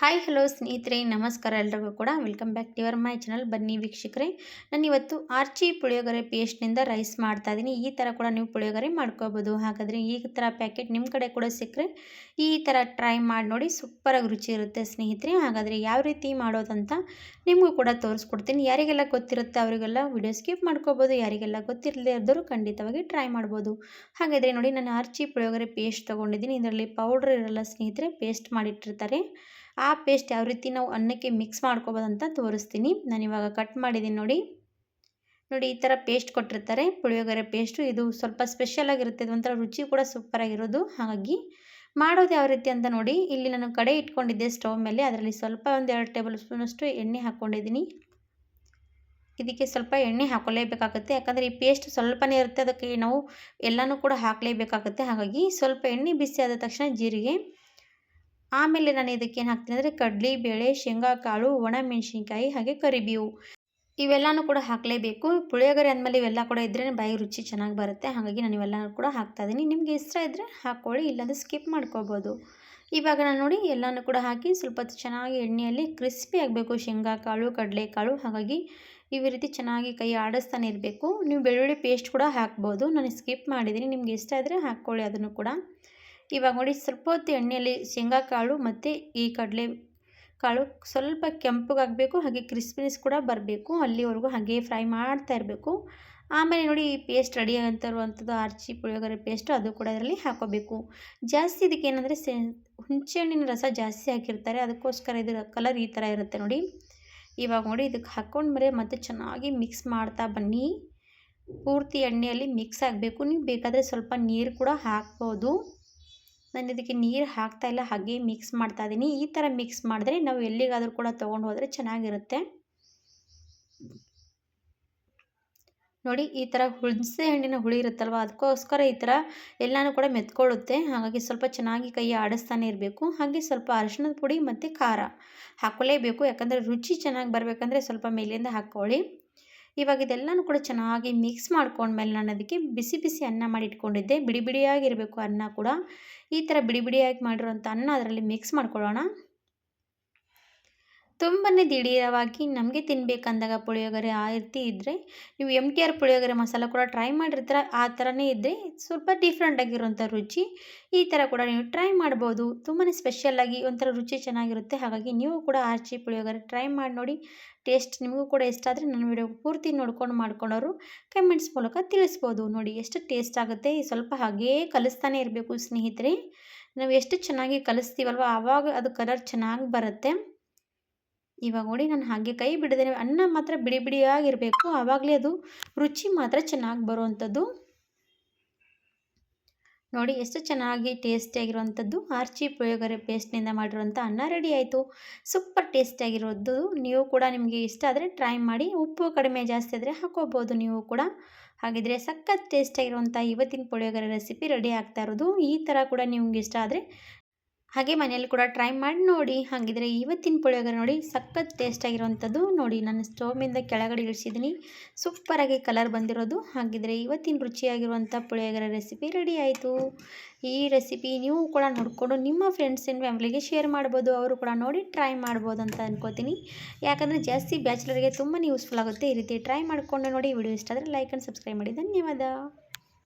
Hi, hello ಸ್ನೇಹಿತರೆ, ನಮಸ್ಕಾರ ಎಲ್ರಿಗೂ ಕೂಡ. Welcome back to your my channel ಬನ್ನಿ ವೀಕ್ಷಕರೇ, ನಾನು ಇವತ್ತು ಆರ್ಚಿ ಪುಳಿಯೋಗರೆ ಪೇಸ್ಟ್ನಿಂದ ರೈಸ್ ಮಾಡ್ತಾ ಇದ್ದೀನಿ ಈ ಥರ ಕೂಡ ನೀವು ಪುಳಿಯೋಗರೆ ಮಾಡ್ಕೋಬೋದು. ಹಾಗಾದರೆ ಈ ಥರ ಪ್ಯಾಕೆಟ್ ನಿಮ್ಮ ಕಡೆ ಕೂಡ ಸಿಕ್ಕರೆ ಈ ಥರ ಟ್ರೈ ಮಾಡಿ ನೋಡಿ, ಸೂಪರಾಗಿ ರುಚಿ ಇರುತ್ತೆ ಸ್ನೇಹಿತರೆ. ಹಾಗಾದರೆ ಯಾವ ರೀತಿ ಮಾಡೋದಂತ ನಿಮಗೂ ಕೂಡ ತೋರಿಸ್ಕೊಡ್ತೀನಿ. ಯಾರಿಗೆಲ್ಲ ಗೊತ್ತಿರುತ್ತೆ ಅವರಿಗೆಲ್ಲ ವಿಡಿಯೋ ಸ್ಕಿಪ್ ಮಾಡ್ಕೋಬೋದು. ಯಾರಿಗೆಲ್ಲ ಗೊತ್ತಿರದೇ ಇದ್ದರೂ ಖಂಡಿತವಾಗಿ ಟ್ರೈ ಮಾಡ್ಬೋದು. ಹಾಗಾದರೆ ನೋಡಿ, ನಾನು ಆರ್ಚಿ ಪುಳಿಯೋಗರೆ ಪೇಸ್ಟ್ ತೊಗೊಂಡಿದ್ದೀನಿ. ಇದರಲ್ಲಿ ಪೌಡ್ರ್ ಇರಲ್ಲ ಸ್ನೇಹಿತರೆ ಪೇಸ್ಟ್ ಮಾಡಿಟ್ಟಿರ್ತಾರೆ. ಆ ಪೇಸ್ಟ್ ಯಾವ ರೀತಿ ನಾವು ಅನ್ನಕ್ಕೆ ಮಿಕ್ಸ್ ಮಾಡ್ಕೋಬೋದಂತ ತೋರಿಸ್ತೀನಿ. ನಾನು ಇವಾಗ ಕಟ್ ಮಾಡಿದ್ದೀನಿ ನೋಡಿ. ನೋಡಿ ಈ ಥರ ಪೇಸ್ಟ್ ಕೊಟ್ಟಿರ್ತಾರೆ. ಪುಳಿಯೋಗರೆ ಪೇಸ್ಟು ಇದು ಸ್ವಲ್ಪ ಸ್ಪೆಷಲ್ ಆಗಿರುತ್ತೆ. ಒಂಥರ ರುಚಿ ಕೂಡ ಸೂಪರಾಗಿರೋದು ಹಾಗಾಗಿ ಮಾಡೋದು ಯಾವ ರೀತಿ ಅಂತ ನೋಡಿ. ಇಲ್ಲಿ ನಾನು ಕಡೆ ಇಟ್ಕೊಂಡಿದ್ದೆ ಸ್ಟವ್ ಮೇಲೆ. ಅದರಲ್ಲಿ ಸ್ವಲ್ಪ ಒಂದು ಎರಡು ಟೇಬಲ್ ಸ್ಪೂನಷ್ಟು ಎಣ್ಣೆ ಹಾಕ್ಕೊಂಡಿದ್ದೀನಿ ಇದಕ್ಕೆ ಸ್ವಲ್ಪ ಎಣ್ಣೆ ಹಾಕೊಳ್ಳೇಬೇಕಾಗುತ್ತೆ. ಯಾಕಂದರೆ ಈ ಪೇಸ್ಟ್ ಸ್ವಲ್ಪನೇ ಇರುತ್ತೆ. ಅದಕ್ಕೆ ನಾವು ಎಲ್ಲನೂ ಕೂಡ ಹಾಕಲೇಬೇಕಾಗುತ್ತೆ. ಹಾಗಾಗಿ ಸ್ವಲ್ಪ ಎಣ್ಣೆ ಬಿಸಿ ಆದ ತಕ್ಷಣ ಜೀರಿಗೆ ಆಮೇಲೆ ನಾನು ಇದಕ್ಕೆ ಏನು ಹಾಕ್ತೀನಿ ಅಂದರೆ ಕಡಲೆ, ಬೇಳೆ ಶೇಂಗಾ ಕಾಳು ಒಣಮೆಣಸಿನ್ಕಾಯಿ ಹಾಗೆ ಕರಿಬೇವು. ಇವೆಲ್ಲನೂ ಕೂಡ ಹಾಕಲೇಬೇಕು. ಪುಳಿಯೋಗರೆ ಅಂದಮೇಲೆ ಇವೆಲ್ಲ ಕೂಡ ಇದ್ದರೆ ಬಾಯಿ ರುಚಿ ಚೆನ್ನಾಗಿ ಬರುತ್ತೆ. ಹಾಗಾಗಿ ನಾನು ಇವೆಲ್ಲನೂ ಕೂಡ ಹಾಕ್ತಾ ಇದ್ದೀನಿ ನಿಮಗೆ ಇಷ್ಟ ಇದ್ದರೆ ಹಾಕ್ಕೊಳ್ಳಿ, ಇಲ್ಲಾಂದರೆ ಸ್ಕಿಪ್ ಮಾಡ್ಕೋಬೋದು. ಇವಾಗ ನಾನು ನೋಡಿ ಎಲ್ಲನೂ ಕೂಡ ಹಾಕಿ ಸ್ವಲ್ಪ ಚೆನ್ನಾಗಿ ಎಣ್ಣೆಯಲ್ಲಿ ಕ್ರಿಸ್ಪಿ ಆಗಬೇಕು. ಶೇಂಗಾ ಕಾಳು ಕಡಲೆಕಾಳು, ಹಾಗಾಗಿ ಈ ರೀತಿ ಚೆನ್ನಾಗಿ ಕೈ ಆಡಿಸ್ತಾನೆ ಇರಬೇಕು. ನೀವು ಬೆಳ್ಳುಳ್ಳಿ ಪೇಸ್ಟ್ ಕೂಡ ಹಾಕ್ಬೋದು. ನಾನು ಸ್ಕಿಪ್ ಮಾಡಿದ್ದೀನಿ ನಿಮ್ಗೆ ಇಷ್ಟ ಇದ್ದರೆ ಹಾಕ್ಕೊಳ್ಳಿ ಅದನ್ನು ಕೂಡ. ಇವಾಗ ನೋಡಿ ಸ್ವಲ್ಪ ಹೊತ್ತು ಎಣ್ಣೆಯಲ್ಲಿ ಶೇಂಗಾ ಕಾಳು ಮತ್ತು ಈ ಕಡಲೆ ಕಾಳು ಸ್ವಲ್ಪ ಕೆಂಪಗಾಗಬೇಕು ಹಾಗೆ ಕ್ರಿಸ್ಪಿನೆಸ್ ಕೂಡ ಬರಬೇಕು. ಅಲ್ಲಿವರೆಗೂ ಹಾಗೆ ಫ್ರೈ ಮಾಡ್ತಾ ಇರಬೇಕು. ಆಮೇಲೆ ನೋಡಿ ಈ ಪೇಸ್ಟ್ ರೆಡಿ ಇರುವಂಥದ್ದು ಆರ್ಚಿ ಪುಳಿಯೋಗರೆ ಪೇಸ್ಟ್ ಅದು ಕೂಡ ಇದರಲ್ಲಿ ಹಾಕೋಬೇಕು. ಜಾಸ್ತಿ ಇದಕ್ಕೆ ಏನಂದರೆ ಸೆ, ಹುಣಸೆಹಣ್ಣಿನ ರಸ ಜಾಸ್ತಿ ಹಾಕಿರ್ತಾರೆ. ಅದಕ್ಕೋಸ್ಕರ ಇದು ಕಲರ್ ಈ ಥರ ಇರುತ್ತೆ ನೋಡಿ. ಇವಾಗ ನೋಡಿ ಇದಕ್ಕೆ ಹಾಕ್ಕೊಂಡ್ಮೇಲೆ ಮತ್ತೆ ಚೆನ್ನಾಗಿ ಮಿಕ್ಸ್ ಮಾಡ್ತಾ ಬನ್ನಿ. ಪೂರ್ತಿ ಎಣ್ಣೆಯಲ್ಲಿ ಮಿಕ್ಸ್ ಆಗಬೇಕು. ನೀವು ಬೇಕಾದರೆ ಸ್ವಲ್ಪ ನೀರು ಕೂಡ ಹಾಕ್ಬೋದು. ನಾನು ಇದಕ್ಕೆ ನೀರು ಹಾಕ್ತಾ ಇಲ್ಲ, ಹಾಗೆ ಮಿಕ್ಸ್ ಮಾಡ್ತಾ ಇದ್ದೀನಿ ಈ ಥರ ಮಿಕ್ಸ್ ಮಾಡಿದ್ರೆ ನಾವು ಎಲ್ಲಿಗಾದರೂ ಕೂಡ ತೊಗೊಂಡು ಹೋದರೆ ಚೆನ್ನಾಗಿರುತ್ತೆ. ನೋಡಿ, ಈ ಥರ ಹುಣಸೆ ಹಣ್ಣಿನ ಹುಳಿ ಇರುತ್ತಲ್ವ, ಅದಕ್ಕೋಸ್ಕರ ಈ ಥರ ಎಲ್ಲನೂ ಕೂಡ ಮೆತ್ಕೊಳ್ಳುತ್ತೆ. ಹಾಗಾಗಿ ಸ್ವಲ್ಪ ಚೆನ್ನಾಗಿ ಕೈ ಆಡಿಸ್ತಾನೆ ಇರಬೇಕು. ಹಾಗೆ ಸ್ವಲ್ಪ ಅರಿಶಿಣದ ಪುಡಿ ಮತ್ತು ಖಾರ ಹಾಕೊಳ್ಳೇಬೇಕು ಯಾಕಂದರೆ ರುಚಿ ಚೆನ್ನಾಗಿ ಬರಬೇಕಂದ್ರೆ ಸ್ವಲ್ಪ ಮೇಲಿಂದ ಹಾಕ್ಕೊಳ್ಳಿ. ಇವಾಗ ಇದೆಲ್ಲನೂ ಕೂಡ ಚೆನ್ನಾಗಿ ಮಿಕ್ಸ್ ಮಾಡ್ಕೊಂಡ್ಮೇಲೆ ನಾನು ಅದಕ್ಕೆ ಬಿಸಿ ಬಿಸಿ ಅನ್ನ ಮಾಡಿ ಇಟ್ಕೊಂಡಿದ್ದೆ. ಬಿಡಿ ಬಿಡಿಯಾಗಿರಬೇಕು ಅನ್ನ ಕೂಡ. ಈ ಥರ ಬಿಡಿ ಬಿಡಿಯಾಗಿ ಮಾಡಿರೋಂಥ ಅನ್ನ ಅದರಲ್ಲಿ ಮಿಕ್ಸ್ ಮಾಡ್ಕೊಳ್ಳೋಣ. ತುಂಬಾ ದಿಢೀರವಾಗಿ ನಮಗೆ ತಿನ್ನಬೇಕಂದಾಗ ಪುಳಿಯೋಗರೆ ಆ ರೀತಿ ಇದ್ದರೆ ನೀವು M T R puliyogare masala ಕೂಡ ಟ್ರೈ ಮಾಡಿರ್ತೀರ, ಆ ಥರನೇ ಇದ್ದರೆ ಸ್ವಲ್ಪ ಡಿಫ್ರೆಂಟಾಗಿರುವಂಥ ರುಚಿ, ಈ ಥರ ಕೂಡ ನೀವು ಟ್ರೈ ಮಾಡ್ಬೋದು. ತುಂಬಾ ಸ್ಪೆಷಲ್ಲಾಗಿ ಒಂಥರ ರುಚಿ ಚೆನ್ನಾಗಿರುತ್ತೆ. ಹಾಗಾಗಿ ನೀವು ಕೂಡ ಆರ್ಚಿ ಪುಳಿಯೋಗರೆ ಟ್ರೈ ಮಾಡಿ ನೋಡಿ ಟೇಸ್ಟ್ ನಿಮಗೂ ಕೂಡ ಇಷ್ಟ ಆದರೆ ನನ್ನ ವಿಡಿಯೋ ಪೂರ್ತಿ ನೋಡ್ಕೊಂಡು ಮಾಡ್ಕೊಂಡವರು ಕಮೆಂಟ್ಸ್ ಮೂಲಕ ತಿಳಿಸ್ಬೋದು. ನೋಡಿ ಎಷ್ಟು ಟೇಸ್ಟ್ ಆಗುತ್ತೆ, ಸ್ವಲ್ಪ ಹಾಗೇ ಕಲಿಸ್ತಾನೆ ಇರಬೇಕು ಸ್ನೇಹಿತರೆ. ನಾವು ಎಷ್ಟು ಚೆನ್ನಾಗಿ ಕಲಿಸ್ತೀವಲ್ವ, ಆವಾಗ ಅದು ಕಲರ್ ಚೆನ್ನಾಗಿ ಬರುತ್ತೆ. ಇವಾಗ ನೋಡಿ ನಾನು ಹಾಗೆ ಕೈ ಬಿಡದೇನೆ ಅನ್ನ ಮಾತ್ರ ಬಿಡಿ ಬಿಡಿಯಾಗಿರಬೇಕು. ಆವಾಗಲೇ ಅದು ರುಚಿ ಮಾತ್ರ ಚೆನ್ನಾಗಿ ಬರುವಂಥದ್ದು ನೋಡಿ ಎಷ್ಟು ಚೆನ್ನಾಗಿ ಟೇಸ್ಟಿಯಾಗಿರುವಂಥದ್ದು ಆರ್ಚಿ ಪುಳಿಯೋಗರೆ ಪೇಸ್ಟ್ನಿಂದ ಮಾಡಿರುವಂಥ ಅನ್ನ ರೆಡಿ ಆಯಿತು. ಸೂಪರ್ ಟೇಸ್ಟಿಯಾಗಿರೋದು ನೀವು ಕೂಡ ನಿಮಗೆ ಇಷ್ಟ ಆದರೆ ಟ್ರೈ ಮಾಡಿ. ಉಪ್ಪು ಕಡಿಮೆ ಜಾಸ್ತಿ ಆದರೆ ಹಾಕೋಬೋದು ನೀವು ಕೂಡ. ಹಾಗಿದ್ರೆ ಸಖತ್ ಟೇಸ್ಟಿಯಾಗಿರುವಂಥ ಇವತ್ತಿನ ಪುಳಿಯೋಗರೆ ರೆಸಿಪಿ ರೆಡಿ ಆಗ್ತಾ ಇರೋದು. ಈ ಥರ ಕೂಡ ನಿಮ್ಗೆ ಇಷ್ಟ ಆದರೆ ಹಾಗೆ ಮನೆಯಲ್ಲಿ ಕೂಡ ಟ್ರೈ ಮಾಡಿ ನೋಡಿ. ಹಾಗಿದ್ರೆ ಇವತ್ತಿನ ಪುಳಿಯೋಗರೆ ನೋಡಿ ಸಖತ್ ಟೇಸ್ಟ್ ಆಗಿರುವಂಥದ್ದು ನೋಡಿ. ನಾನು ಸ್ಟೋವಿಂದ ಕೆಳಗಡೆ ಇಳಿಸಿದ್ದೀನಿ. ಸೂಪರಾಗಿ ಕಲರ್ ಬಂದಿರೋದು. ಹಾಗಿದ್ರೆ ಇವತ್ತಿನ ರುಚಿಯಾಗಿರುವಂಥ ಪುಳಿಯೋಗರೆ ರೆಸಿಪಿ ರೆಡಿ ಆಯಿತು. ಈ ರೆಸಿಪಿ ನೀವು ಕೂಡ ನೋಡಿಕೊಂಡು ನಿಮ್ಮ ಫ್ರೆಂಡ್ಸ್ ಆ್ಯಂಡ್ ಫ್ಯಾಮಿಲಿಗೆ ಶೇರ್ ಮಾಡ್ಬೋದು. ಅವರು ಕೂಡ ನೋಡಿ ಟ್ರೈ ಮಾಡ್ಬೋದು ಅಂತ ಅನ್ಕೋತೀನಿ. ಯಾಕಂದರೆ ಜಾಸ್ತಿ ಬ್ಯಾಚುಲರ್ಗೆ ತುಂಬಾ ಯೂಸ್ಫುಲ್ ಆಗುತ್ತೆ. ಈ ರೀತಿ ಟ್ರೈ ಮಾಡಿಕೊಂಡು ನೋಡಿ. ವಿಡಿಯೋ ಇಷ್ಟ ಆದರೆ ಲೈಕ್ ಆ್ಯಂಡ್ ಸಬ್ಸ್ಕ್ರೈಬ್ ಮಾಡಿ. ಧನ್ಯವಾದ.